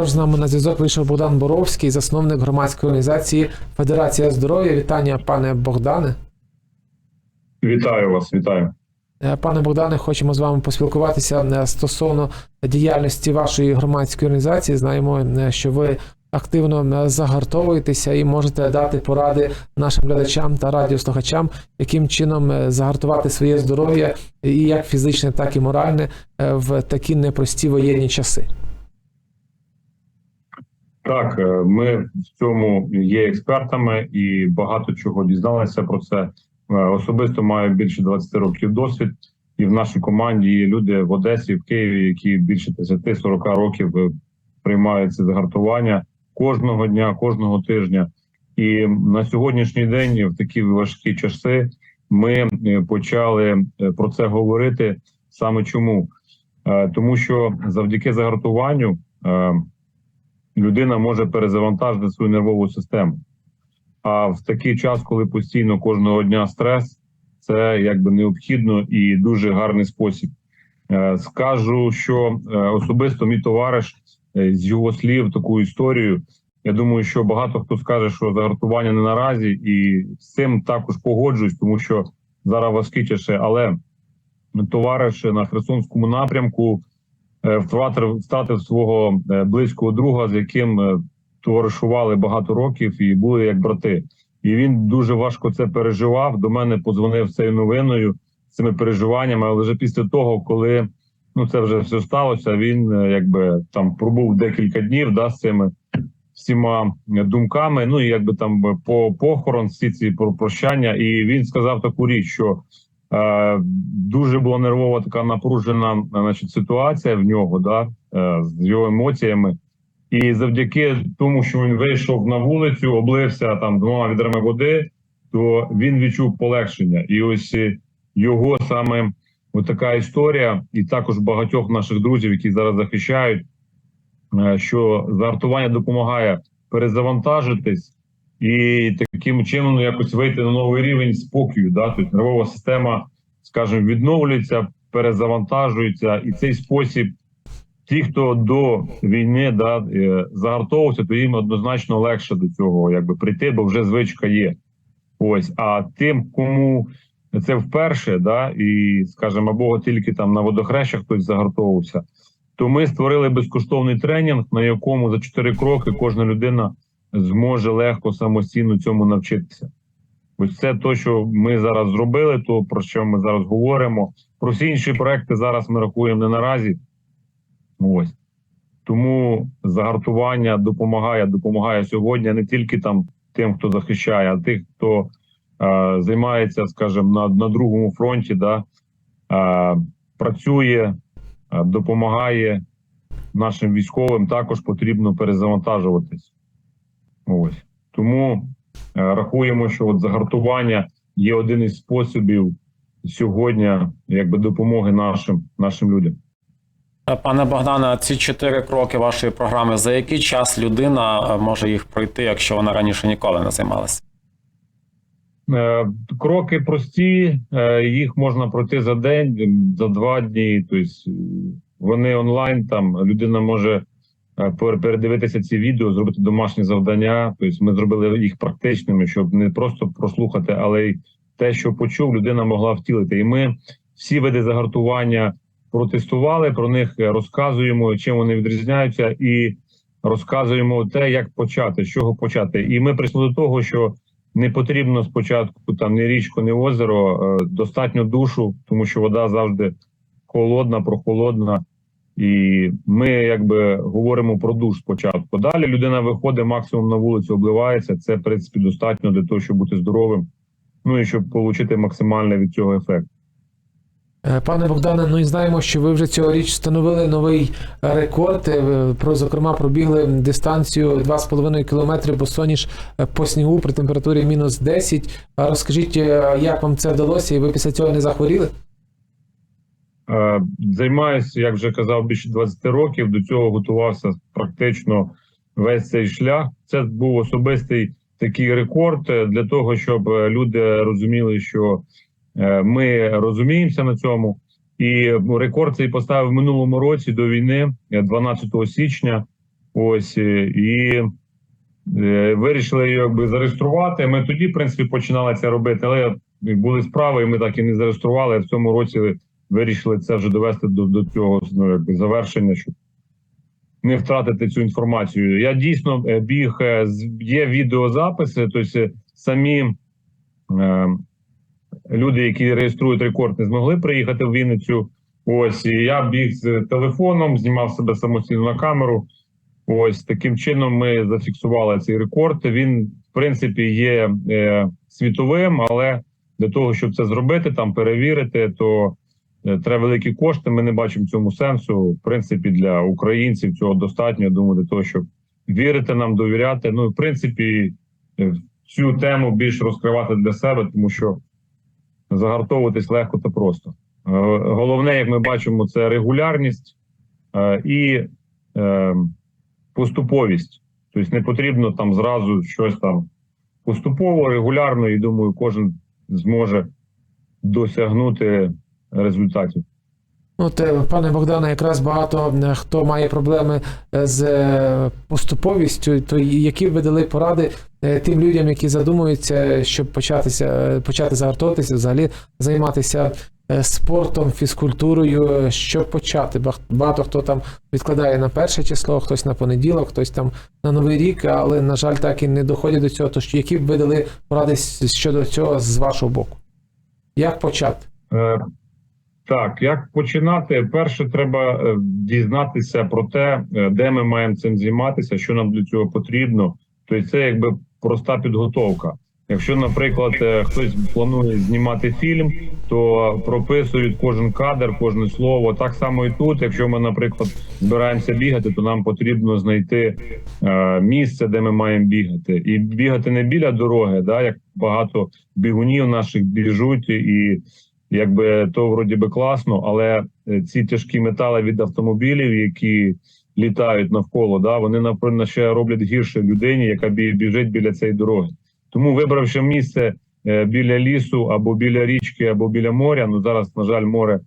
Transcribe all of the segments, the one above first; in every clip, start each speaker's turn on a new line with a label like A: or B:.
A: Тож з нами на зв'язок вийшов Богдан Боровський, засновник громадської організації Федерація здоров'я. Вітання, пане Богдане.
B: Вітаю вас, вітаю.
A: Е, Пане Богдане, хочемо з вами поспілкуватися е, стосовно діяльності вашої громадської організації. Знаємо, е, що ви активно загартовуєтеся і можете дати поради нашим глядачам та радіослухачам, яким чином загартувати своє здоров'я, і як фізичне, так і моральне в такі непрості воєнні часи.
B: Так, е, ми в цьому є експертами і багато чого дізналися про це. Е, Особисто маю більше 20 років досвід, і в нашій команді є люди в Одесі, в Києві, які більше 30-40 років е, приймають це загартування кожного дня, кожного тижня. І на сьогоднішній день, в такі важкі часи, ми почали про це говорити. Саме чому? Тому що завдяки загартуванню людина може перезавантажити свою нервову систему. А в такий час, коли постійно кожного дня стрес, це якби необхідно і дуже гарний спосіб. Е, Скажу, що е, особисто мій товариш е, з його слів таку історію. Я думаю, що багато хто скаже, що загартування не наразі, і з цим також погоджуюсь, тому що зараз важкі часи. Але товариш на Херсонському напрямку втратив втратив свого е, близького друга, з яким е, товаришували багато років і були як брати. І він дуже важко це переживав. До мене подзвонив з цією новиною, цими переживаннями. Але вже після того, коли ну це вже все сталося, він е, якби там пробув декілька днів да, з цими всіма думками. Ну і якби там е, по похорон, всі ці про- прощання. І він сказав таку річ, що е, дуже була нервова така напружена значить, ситуація в нього, да, е, з його емоціями. І завдяки тому, що він вийшов на вулицю, облився там двома відрами води, то він відчув полегшення. І ось е, його саме така історія, і також багатьох наших друзів, які зараз захищають, е, що загартування допомагає перезавантажитись і таким чином якось вийти на новий рівень спокою. Да? Тобто нервова система, скажімо, відновлюється, перезавантажується, і цей спосіб ті, хто до війни да, е, загартовувався, то їм однозначно легше до цього якби прийти, бо вже звичка є. Ось, а тим, кому це вперше, да, і скажімо, або тільки там на водохрещах хтось загартовувався, то ми створили безкоштовний тренінг, на якому за чотири кроки кожна людина зможе легко самостійно цьому навчитися. Це те, що ми зараз зробили, то про що ми зараз говоримо. Про всі інші проекти зараз ми рахуємо не наразі. Ось тому загартування допомагає, допомагає сьогодні не тільки там тим, хто захищає, а тих, хто е, займається, скажімо, на, на другому фронті, да, е, працює, е, допомагає нашим військовим. Також потрібно перезавантажуватись. Ось тому рахуємо, що от загартування є один із способів сьогодні, якби допомоги нашим, нашим людям.
C: Е, Пане Богдане, ці чотири кроки вашої програми, за який час людина е, може їх пройти, якщо вона раніше ніколи не займалася?
B: Е, Кроки прості, е, їх можна пройти за день, за два дні. Тобто е, вони онлайн. Там людина може е, передивитися ці відео, зробити домашні завдання. Тобто ми зробили їх практичними, щоб не просто прослухати, але й те, що почув, людина могла втілити. І ми всі види загартування протестували, про них розказуємо, чим вони відрізняються, і розказуємо те, як почати, з чого почати. І ми прийшли до того, що не потрібно спочатку там ні річку, ні озеро, е, достатньо душу, тому що вода завжди холодна, прохолодна. І ми якби говоримо про душ спочатку. Далі людина виходить максимум на вулицю, обливається. Це в принципі достатньо для того, щоб бути здоровим. Ну і щоб отримати максимальний від цього ефект.
A: Е, Пане Богдане, ну і знаємо, що ви вже цьогоріч встановили новий е, рекорд. Е, Про зокрема пробігли дистанцію 2,5 км босоніж по снігу при температурі мінус 10. А Розкажіть, як вам це вдалося, і ви після цього не захворіли?
B: Е, Займаюся, як вже казав, більше 20 років. До цього готувався практично весь цей шлях. Це був особистий такий рекорд е, для того, щоб е, люди розуміли, що ми розуміємося на цьому. І рекорд цей поставив в минулому році до війни, е, 12 січня. Ось і вирішили якби зареєструвати. Ми тоді, в принципі, починали це робити, але були справи, і ми так і не зареєстрували. В цьому році вирішили це вже довести до, до цього ну, якби, завершення, щоб не втратити цю інформацію. Я дійсно е, біг, е, є відеозаписи, тобто е, самі е, люди, які реєструють рекорд, не змогли приїхати в Вінницю. Ось і я біг з телефоном, знімав себе самостійно на камеру. Ось таким чином ми зафіксували цей рекорд. Він, в принципі, є е, світовим, але для того, щоб це зробити, там перевірити, то треба великі кошти. Ми не бачимо цьому сенсу. В принципі, для українців цього достатньо. Я думаю, для того, щоб вірити нам, довіряти. Ну, і, в принципі, е, цю тему більш розкривати для себе, тому що загартовуватись легко та просто. Е, Головне, як ми бачимо, це регулярність е, і е, поступовість. Тобто не потрібно там зразу щось там поступово, регулярно, і думаю, кожен зможе досягнути результатів.
A: От, е, пане Богдане, якраз багато е, хто має проблеми е, з е, поступовістю, то які б ви дали поради тим людям, які задумуються, щоб початися, почати загартовуватися, взагалі займатися спортом, фізкультурою, щоб почати. Багато хто там відкладає на перше число, хтось на понеділок, хтось там на новий рік, але на жаль, так і не доходять до цього. Тож які б ви дали поради щодо цього з вашого боку? Як почати?
B: Так, як починати? Перше, треба е, дізнатися про те, е, де ми маємо цим займатися, що нам для цього потрібно. Тобто, це якби проста підготовка. Якщо, наприклад, е, хтось планує знімати фільм, то прописують кожен кадр, кожне слово. Так само і тут. Якщо ми, наприклад, збираємося бігати, то нам потрібно знайти місце, де ми маємо бігати, і бігати не біля дороги, да, як багато бігунів наших біжуть і якби то вроді би класно, але е, ці тяжкі метали від автомобілів, які літають навколо, да, вони напевно ще роблять гірше людині, яка біжить біля цієї дороги. Тому вибравши місце е, біля лісу або біля річки, або біля моря. Ну зараз, на жаль, море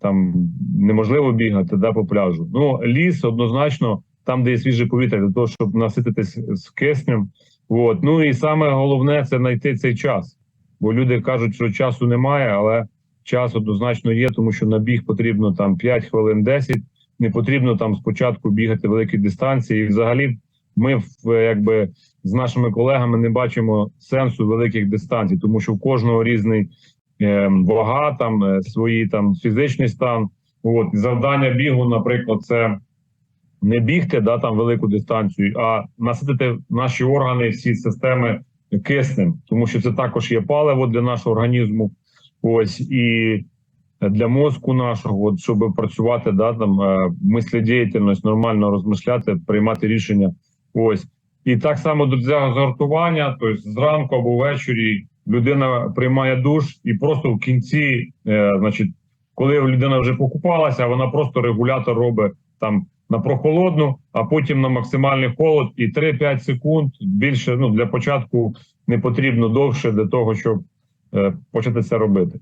B: там неможливо бігати да, по пляжу. Ну ліс однозначно там, де є свіже повітря, для того, щоб насититись з киснем. От. Ну і саме головне це знайти цей час. Бо люди кажуть, що часу немає, але час однозначно є, тому що на біг потрібно там 5 хвилин 10. Не потрібно там спочатку бігати великі дистанції. І взагалі, ми якби з нашими колегами не бачимо сенсу великих дистанцій, тому що в кожного різний е, вага, там е, свої там фізичний стан. От завдання бігу, наприклад, це не бігти да там велику дистанцію, а наситити наші органи, всі системи киснем, тому що це також є паливо для нашого організму. Ось і для мозку нашого, от, щоб працювати, да там е, миследіяльність, нормально розмишляти, приймати рішення. Ось і так само до цього згартування, тобто зранку або ввечері людина приймає душ, і просто в кінці, е, значить, коли людина вже покупалася, вона просто регулятор робить там на прохолодну, а потім на максимальний холод, і 3-5 секунд більше. Ну для початку не потрібно довше для того, щоб почати це робити.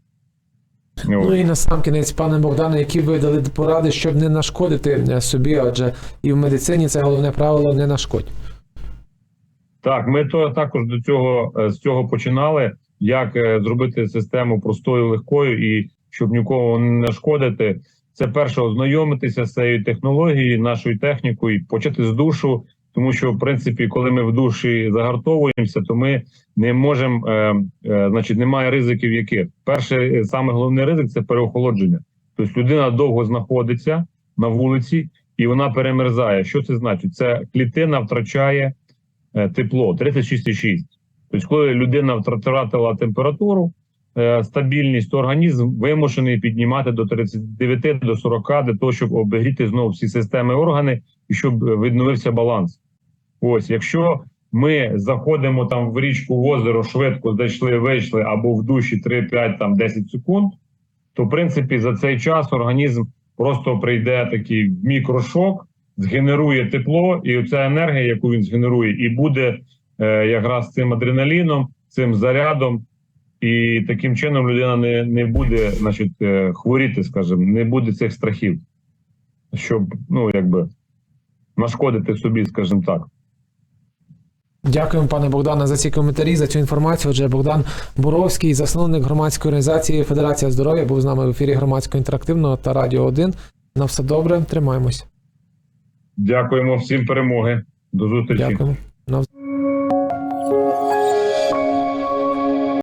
A: Ну і на сам кінець, пане Богдане, які ви дали поради, щоб не нашкодити е, собі, адже і в медицині це головне правило не нашкодь.
B: Так, ми то також до цього е, з цього починали. Як е, зробити систему простою, легкою і щоб нікого не нашкодити. Це перше ознайомитися з цією технологією, нашою технікою, почати з душу, тому що в принципі, коли ми в душі загартовуємося, то ми не можемо, е, е, значить, немає ризиків. Яких перший е, саме головний ризик це переохолодження. Тобто людина довго знаходиться на вулиці і вона перемерзає. Що це значить? Це клітина втрачає е, тепло 36,6. Тобто, коли людина втратила температуру, стабільність, то організм вимушений піднімати до 39 до 40 для того, щоб обігріти знову всі системи органи і щоб е, відновився баланс. Ось, якщо ми заходимо там в річку в озеро, швидко зайшли, вийшли або в душі 3, 5, там 10 секунд, то в принципі за цей час організм просто прийде такий мікрошок, згенерує тепло, і оця енергія, яку він згенерує, і буде е, якраз цим адреналіном, цим зарядом, і таким чином людина не, не буде, значить, е, хворіти, скажімо, не буде цих страхів, щоб ну якби нашкодити собі, скажімо так.
A: Дякуємо, пане Богдане, за ці коментарі, за цю інформацію. Отже, Богдан Буровський, засновник громадської організації Федерація здоров'я, був з нами в ефірі громадського інтерактивного та Радіо 1. На все добре, тримаємось.
B: Дякуємо всім перемоги. До зустрічі.
A: Дякуємо.